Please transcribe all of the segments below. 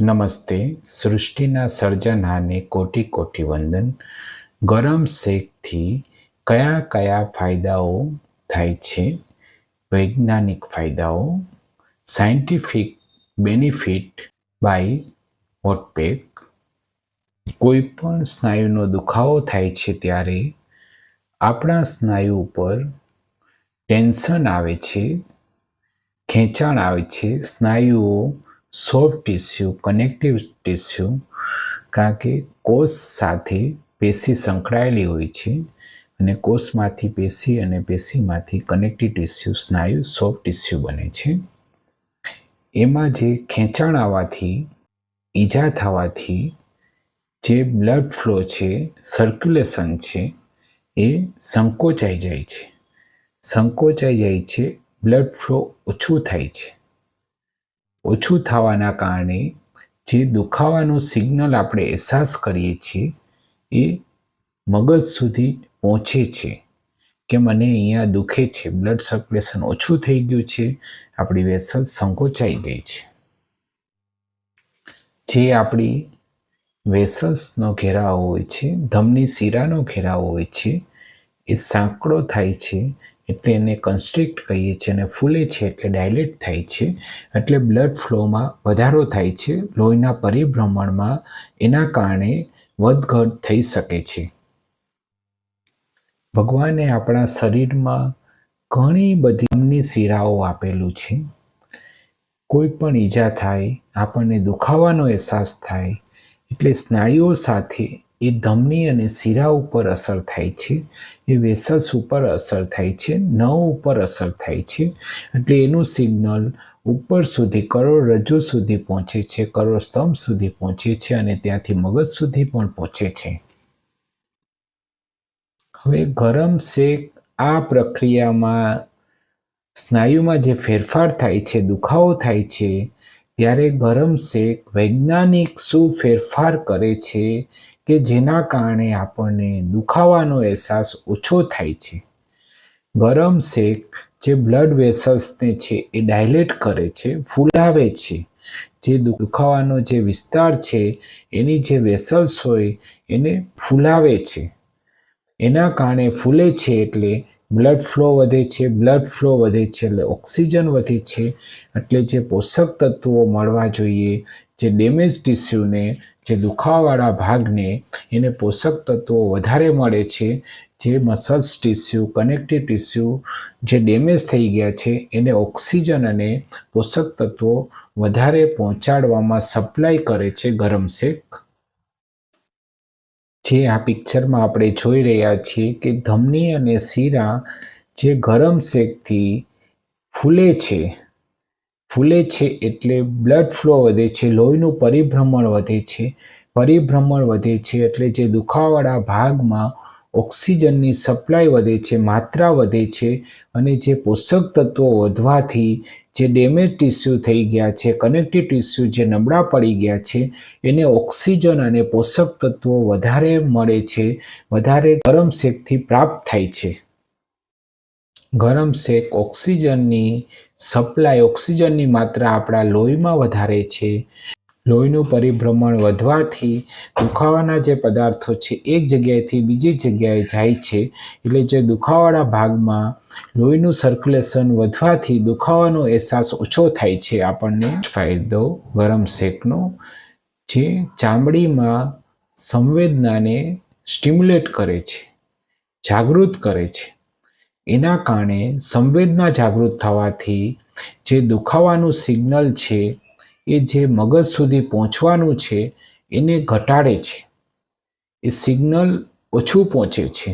નમસ્તે, સૃષ્ટિના સર્જનાને કોટી કોટી વંદન. ગરમ શેકથી કયા કયા ફાયદાઓ થાય છે? વૈજ્ઞાનિક ફાયદાઓ. Scientific benefit by hot pack. કોઈ પણ સ્નાયુનો દુખાવો થાય છે ત્યારે આપણા સ્નાયુ ઉપર ટેન્શન આવે છે, ખેંચાણ આવે છે. સ્નાયુઓ સોફ્ટ ટિશ્યુ, કનેક્ટિવ ટિશ્યુ, કારણ કે કોષ સાથે પેશી સંકળાયેલી હોય છે અને કોષમાંથી પેશી અને પેશીમાંથી કનેક્ટિવ ટિશ્યુ સ્નાયુ સોફ્ટ ટિશ્યુ બને છે. એમાં જે ખેંચાણ આવવાથી, ઈજા થવાથી જે બ્લડ ફ્લો છે, સર્ક્યુલેશન છે, એ સંકોચાઈ જાય છે. સંકોચાઈ જાય છે, બ્લડ ફ્લો ઓછું થાય છે. ઓછું થવાના કારણે જે દુખાવાનું સિગ્નલ આપણે અહેસાસ કરીએ છીએ એ મગજ સુધી પહોંચે છે કે મને અહીંયા દુખે છે. બ્લડ સર્ક્યુલેશન ઓછું થઈ ગયું છે. આપણી વેસલ સંકોચાઈ ગઈ છે. જે આપણી વેસલ્સનો ઘેરાવો હોય છે, ધમની શીરાનો ઘેરાવો હોય છે એ સાંકડો થાય છે એટલે એને કન્સ્ટ્રિક્ટ કહીએ છીએ અને ફૂલે છે એટલે ડાયલેટ થાય છે. એટલે બ્લડ ફ્લોમાં વધારો થાય છે. લોહીના પરિભ્રમણમાં એના કારણે વધઘટ થઈ શકે છે. ભગવાને આપણા શરીરમાં ઘણી બધી શીરાઓ આપેલું છે. કોઈ પણ ઈજા થાય, આપણને દુખાવાનો અહેસાસ થાય, એટલે સ્નાયુઓ સાથે એ ધમની અને શિરા ઉપર અસર થાય છે. એ વેસલ્સ ઉપર અસર થાય છે. નવ ઉપર અસર થાય છે. એટલે એનું સિગ્નલ ઉપર સુધી કરોડરજ્જુ સુધી પહોંચે છે, કરોડ સ્તંભ સુધી પહોંચે છે અને ત્યાંથી મગજ સુધી પણ પહોંચે છે. હવે ગરમ શેક આ પ્રક્રિયામાં સ્નાયુમાં જે ફેરફાર થાય છે, દુખાવો થાય છે, ત્યારે ગરમ શેક વૈજ્ઞાનિક શું ફેરફાર કરે છે કે જેના કારણે આપણને દુખાવાનો અહેસાસ ઓછો થાય છે. ગરમ શેક જે બ્લડ વેસલ્સને છે એ ડાયલેટ કરે છે, ફૂલાવે છે. જે દુખાવાનો જે વિસ્તાર છે, એની જે વેસલ્સ હોય એને ફૂલાવે છે. એના કારણે ફૂલે છે એટલે બ્લડ ફ્લો વધે છે બ્લડ ફ્લો વધે છે એટલે ઓક્સિજન વધે છે. એટલે જે પોષક તત્વો મળવા જોઈએ, જે ડેમેજ ટિશ્યુને જે દુખાવાવાળા ભાગને એને પોષક તત્વો વધારે મળે છે, જે મસલ્સ ટીસ્યુ કનેક્ટિવ ટીસ્યુ જે ડેમેજ થઈ ગયા છે, એને ઓક્સિજન અને પોષક તત્વો વધારે પહોંચાડવામાં સપ્લાય કરે છે ગરમ શેક. જે આ પિક્ચરમાં આપણે જોઈ રહ્યા છીએ કે ધમની અને શીરા જે ગરમ શેકથી ફૂલે છે ફૂલે છે એટલે બ્લડ ફ્લો વધે છે, લોહીનું પરિભ્રમણ વધે છે, પરિભ્રમણ વધે છે એટલે જે દુખાવાળા ભાગમાં ઓક્સિજનની સપ્લાય વધે છે, માત્રા વધે છે અને જે પોષક તત્વો વધવાથી જે ડેમેજ ટિશ્યુ થઈ ગયા છે કનેક્ટિવ ટીસ્યુ જે નબળા પડી ગયા છે, એને ઓક્સિજન અને પોષક તત્વો વધારે મળે છે, વધારે ગરમ શેકથી પ્રાપ્ત થાય છે. ગરમ શેક ઓક્સિજનની, સપ્લાય ઓક્સિજનની માત્રા આપણા લોહીમાં વધારે છે. લોહીનું પરિભ્રમણ વધવાથી દુખાવાના જે પદાર્થો છે, એક જગ્યાએથી બીજી જગ્યાએ જાય છે. એટલે જે દુખાવાળા ભાગમાં લોહીનું સર્ક્યુલેશન વધવાથી દુખાવાનો અહેસાસ ઓછો થાય છે. આપણને ફાયદો ગરમ શેકનો, જે ચામડીમાં સંવેદનાને સ્ટિમ્યુલેટ કરે છે, જાગૃત કરે છે. એના કારણે સંવેદના જાગૃત થવાથી જે દુખાવાનું સિગ્નલ છે, એ જે મગજ સુધી પહોંચવાનું છે, એને ઘટાડે છે. એ સિગ્નલ ઓછું પહોંચે છે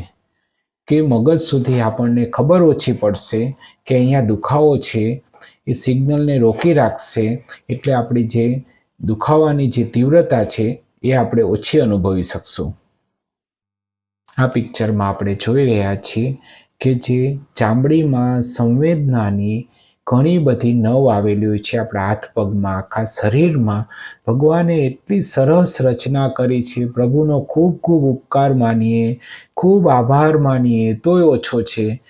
કે મગજ સુધી આપણને ખબર ઓછી પડશે કે અહીંયા દુખાવો છે, એ સિગ્નલને રોકી રાખશે, એટલે આપણી જે દુખાવાની જે તીવ્રતા છે, એ આપણે ઓછી અનુભવી શકશું. આ પિક્ચરમાં આપણે જોઈ રહ્યા છીએ કે જે ચામડીમાં સંવેદનાની ઘણી બધી નવ આવેલી હોય છે. આપણા હાથ પગમાં, આખા શરીરમાં ભગવાને એટલી સરસ રચના કરી છે. પ્રભુનો ખૂબ ખૂબ ઉપકાર માનીએ, ખૂબ આભાર માનીએ, તોય ઓછો છે.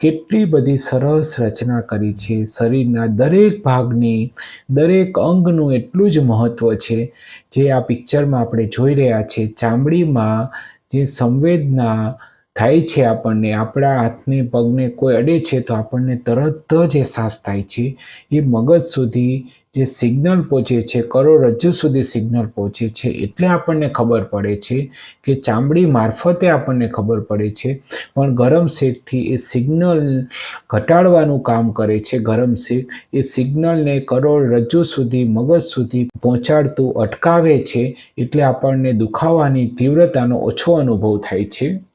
કેટલી બધી સરસ રચના કરી છે. શરીરના દરેક ભાગની, દરેક અંગનું એટલું જ મહત્ત્વ છે. જે આ પિક્ચરમાં આપણે જોઈ રહ્યા છીએ ચામડીમાં જે સંવેદના થાય છે આપણને, આપણા હાથને, પગને કોઈ અડે છે તો આપણને તરત જ અહેસાસ થાય છે. એ મગજ સુધી જે સિગ્નલ પહોંચે છે, કરોડરજ્જુ સુધી સિગ્નલ પહોંચે છે, એટલે આપણને ખબર પડે છે કે ચામડી મારફતે આપણને ખબર પડે છે. પણ ગરમ શેકથી એ સિગ્નલ ઘટાડવાનું કામ કરે છે. ગરમ શેક એ સિગ્નલને કરોડરજ્જુ સુધી, મગજ સુધી પહોંચાડતું અટકાવે છે, એટલે આપણને દુખાવાની તીવ્રતાનો ઓછો અનુભવ થાય છે.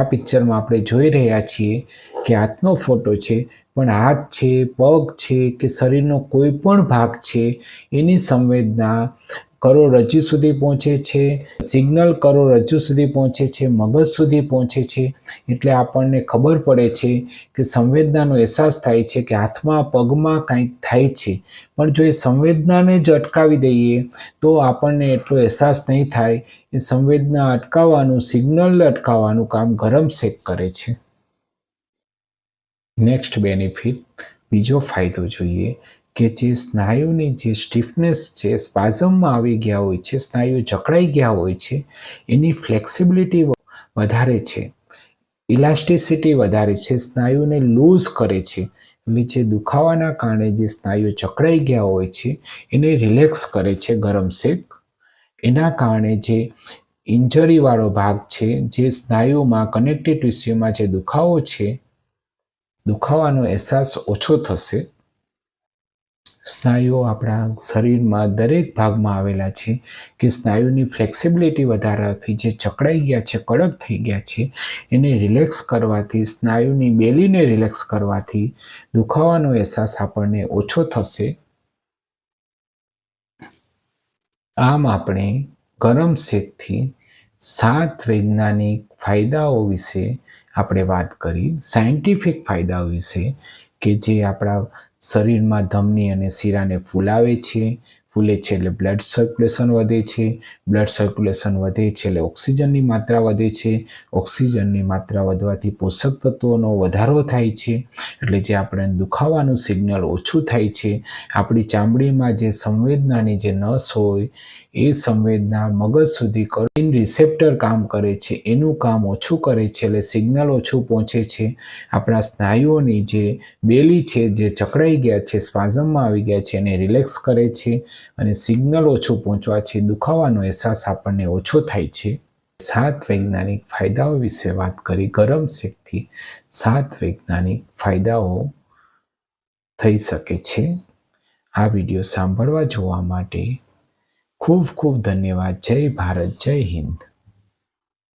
આ પિક્ચરમાં આપણે જોઈ રહ્યા છીએ કે હાથનો ફોટો છે, પણ હાથ છે, પગ છે કે શરીરનો કોઈ પણ ભાગ છે, એની સંવેદના કરોડરજ્જુ સુધી પહોંચે છે, સિગ્નલ કરોડરજ્જુ સુધી પહોંચે છે, મગજ સુધી પહોંચે છે. એટલે આપણને ખબર પડે છે કે સંવેદનાનો અહેસાસ થાય છે કે હાથમાં, પગમાં કંઈક થાય છે. પણ જો એ સંવેદનાને જ અટકાવી દઈએ, તો આપણને એટલો અહેસાસ નહીં થાય. એ સંવેદના અટકાવવાનું, સિગ્નલ અટકાવવાનું કામ ગરમ શેક કરે છે. નેક્સ્ટ બેનિફિટ બીજો ફાયદો જોઈએ કે જે સ્નાયુની જે સ્ટીફનેસ છે સ્પાઝમમાં આવી ગયા હોય છે સ્નાયુ જકડાઈ ગયા હોય છે, એની ફ્લેક્સિબિલિટી વધારે છે. ઇલાસ્ટિસિટી વધારે છે. સ્નાયુને લૂઝ કરે છે. એટલે જે દુખાવાના કારણે જે સ્નાયુ જકડાઈ ગયા હોય છે, એને રિલેક્સ કરે છે ગરમ શેક. એના કારણે જે ઇન્જરીવાળો ભાગ છે, જે સ્નાયુમાં કનેક્ટિવ ટિશ્યુમાં જે દુખાવો છે, દુખાવાનો અહેસાસ ઓછો થશે. સ્નાયુઓ આપણા શરીરમાં દરેક ભાગમાં આવેલા છે કે સ્નાયુની ફ્લેક્સિબિલિટી વધારવાથી જે ચકડાઈ ગયા છે, કડક થઈ ગયા છે, એને રિલેક્સ કરવાથી, સ્નાયુની બેલીને રિલેક્સ કરવાથી દુખાવાનો અહેસાસ આપણને ઓછો થશે. આમ આપણે ગરમ શેકથી સાત વૈજ્ઞાનિક ફાયદાઓ વિશે આપણે વાત કરી, સાયન્ટિફિક ફાયદાઓ વિશે કે જે આપણા શરીરમાં ધમની અને શીરાને ફૂલાવે છે. ફૂલે છે એટલે બ્લડ સર્ક્યુલેશન વધે છે. બ્લડ સર્ક્યુલેશન વધે છે એટલે ઓક્સિજનની માત્રા વધે છે. ઓક્સિજનની માત્રા વધવાથી પોષક તત્વોનો વધારો થાય છે. એટલે જે આપણે દુખાવાનું સિગ્નલ ઓછું થાય છે. આપણી ચામડીમાં જે સંવેદનાની જે નસ હોય, એ સંવેદના મગજ સુધી કરીને રિસેપ્ટર કામ કરે છે. એનું કામ ઓછું કરે છે એટલે સિગ્નલ ઓછું પહોંચે છે. આપણા સ્નાયુઓની જે બેલી છે, જે ચકડાઈ ગયા છે, સ્પાઝમમાં આવી ગયા છે, એને રિલેક્સ કરે છે. અને સિગ્નલ ઓછું પહોંચવાથી દુખાવાનો અહેસાસ આપણને ઓછો થાય છે. સાત વૈજ્ઞાનિક ફાયદાઓ વિશે વાત કરી. ગરમ શેકથી સાત વૈજ્ઞાનિક ફાયદાઓ થઈ શકે છે. આ વીડિયો સાંભળવા જોવા માટે ખૂબ ખૂબ ધન્યવાદ. જય ભારત, જય હિન્દ.